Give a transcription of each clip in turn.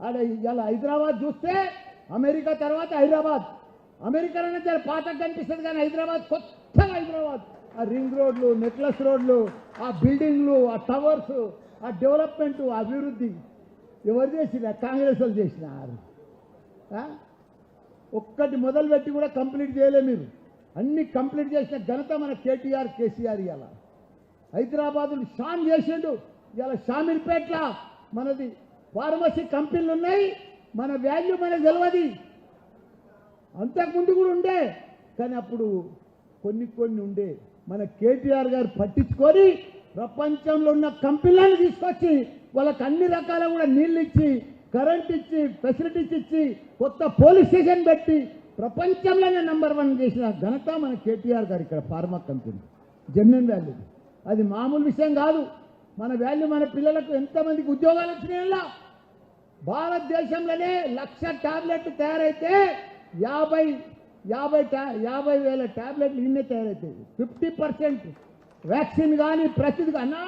ఆడ ఇలా హైదరాబాద్ చూస్తే అమెరికా తర్వాత హైదరాబాద్. అమెరికాలోనే జర పాత కనిపిస్తుంది కానీ హైదరాబాద్ కొత్తగా హైదరాబాద్. ఆ రింగ్ రోడ్లు నెక్లెస్ రోడ్లు ఆ బిల్డింగ్లు ఆ టవర్స్ ఆ డెవలప్మెంట్ అభివృద్ధి. ఎవరు చేసిన కాంగ్రెస్ వాళ్ళు చేసినారు. ఆ? ఒక్కటి మొదలుపెట్టి కూడా కంప్లీట్ చేయలే మీరు. అన్ని కంప్లీట్ చేసిన ఘనత మన కేటీఆర్ కేసీఆర్ ఇలా హైదరాబాదుని షాన్ చేసిండు. ఇలా షామిల్పేట్ల మనది ఫార్మసీ కంపెనీలు ఉన్నాయి మన వాల్యూ మనకు తెలియదు అంతకుముందు కూడా ఉండే కానీ అప్పుడు కొన్ని కొన్ని ఉండే. మన కేటీఆర్ గారు పట్టించుకొని ప్రపంచంలో ఉన్న కంపెనీలను తీసుకొచ్చి వాళ్ళకి అన్ని రకాల కూడా నీళ్ళు ఇచ్చి కరెంట్ ఇచ్చి ఫెసిలిటీస్ ఇచ్చి కొత్త పోలీస్ స్టేషన్ పెట్టి ప్రపంచంలోనే నెంబర్ వన్ చేసిన ఘనత మన కేటీఆర్ గారు ఇక్కడ ఫార్మా కంపెనీ. జెన్యున్ వాల్యూ అది మామూలు విషయం కాదు. మన వాల్యూ మన పిల్లలకు ఎంతమందికి ఉద్యోగాలు వచ్చినాయల్లా భారతదేశంలోనే లక్ష టాబ్లెట్లు తయారైతే యాభై యాభై టా యాభై వేల టాబ్లెట్లు ఇన్నే తయారవుతాయి ఫిఫ్టీ పర్సెంట్ వ్యాక్సిన్ కానీ ప్రతిది అన్నా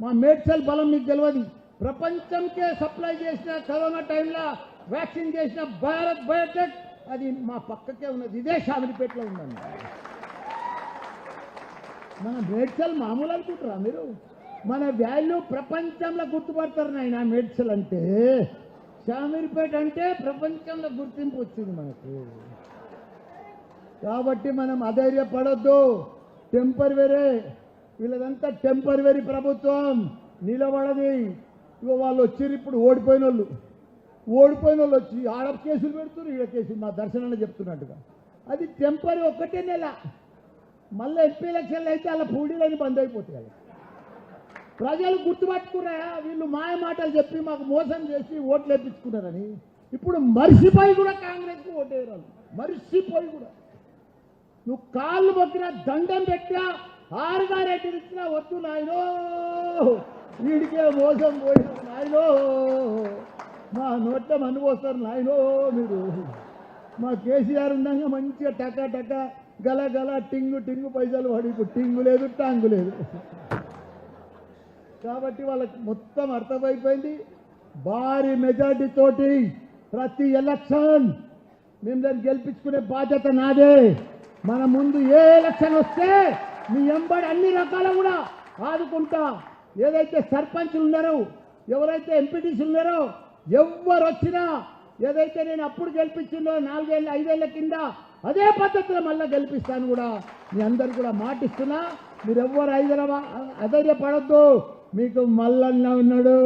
మా మేడ్చల్ బలం మీకు తెలియదు ప్రపంచంకే సప్లై చేసిన కరోనా టైంలో వ్యాక్సిన్ చేసిన భారత్ బయోటెక్ అది మా పక్కకే ఉన్నది. ఇదే షామిలిపేటలో ఉందండి మన మేడ్చల్ మామూలు అనుకుంటారా మీరు? మన వాల్యూ ప్రపంచంలో గుర్తుపడతారు నాయన మేడ్చల్ అంటే షామీర్పేట అంటే ప్రపంచంలో గుర్తింపు వచ్చింది మనకు. కాబట్టి మనం అధైర్యపడొద్దు. టెంపరవరీ వీళ్ళదంతా టెంపరవరీ ప్రభుత్వం. నిలబడది. ఇక వాళ్ళు వచ్చారు ఇప్పుడు ఓడిపోయిన వాళ్ళు ఓడిపోయిన వాళ్ళు వచ్చి ఆడ కేసులు పెడుతున్నారు ఈడ కేసులు. మా దర్శనంలో చెప్తున్నట్టుగా. అది టెంపరీ ఒక్కటే నెల. మళ్ళీ ఎంపీ ఎలక్షన్లు అయితే అలా పూడీలని బంద్ అయిపోతాయి ప్రజలు గుర్తుపట్టుకున్నాయా వీళ్ళు మాయ మాటలు చెప్పి మాకు మోసం చేసి ఓట్లు వేపించుకున్నారని. ఇప్పుడు మరిసిపోయి కూడా కాంగ్రెస్కి ఓటేయరాలు మరిసిపోయి కూడా. నువ్వు కాళ్ళు మొక్కిన దండం పెట్టినా ఆరుగా రెడ్డి ఇచ్చినా వద్దు నాయనో. వీడికే మోసం పోయిన నాయనో. మా నోట్ల మన్ను పోస్తారు నాయనో మీరు. మా కేసీఆర్ ఉండగా మంచిగా టకా టకా గల గల టింగు టింగు పైసలు పడి ఇప్పుడు టింగు లేదు టాంగు లేదు. కాబట్టి వాళ్ళకి మొత్తం అర్థమైపోయింది. భారీ మెజార్టీ తోటి ప్రతి ఎలక్షన్ మేము దాన్ని గెలిపించుకునే బాధ్యత నాదే. మన ముందు ఏ ఎలక్షన్ వస్తే మీ ఎంబడి అన్ని రకాల కూడా ఆదుకుంటా. ఏదైతే సర్పంచ్లు ఉన్నారో ఎవరైతే ఎంపీటీసీలు ఉన్నారో ఎవరు వచ్చినా ఏదైతే నేను అప్పుడు గెలిపించిందో నాలుగేళ్ళ ఐదేళ్ళ కింద అదే పద్ధతిలో మళ్ళీ గెలిపిస్తాను కూడా. మీ అందరు కూడా మాటిస్తున్నా. మీరు ఎవ్వరు హైదరాబాద్ అధైర్యపడద్దు. మీకు మల్లన్న ఉన్నాడు.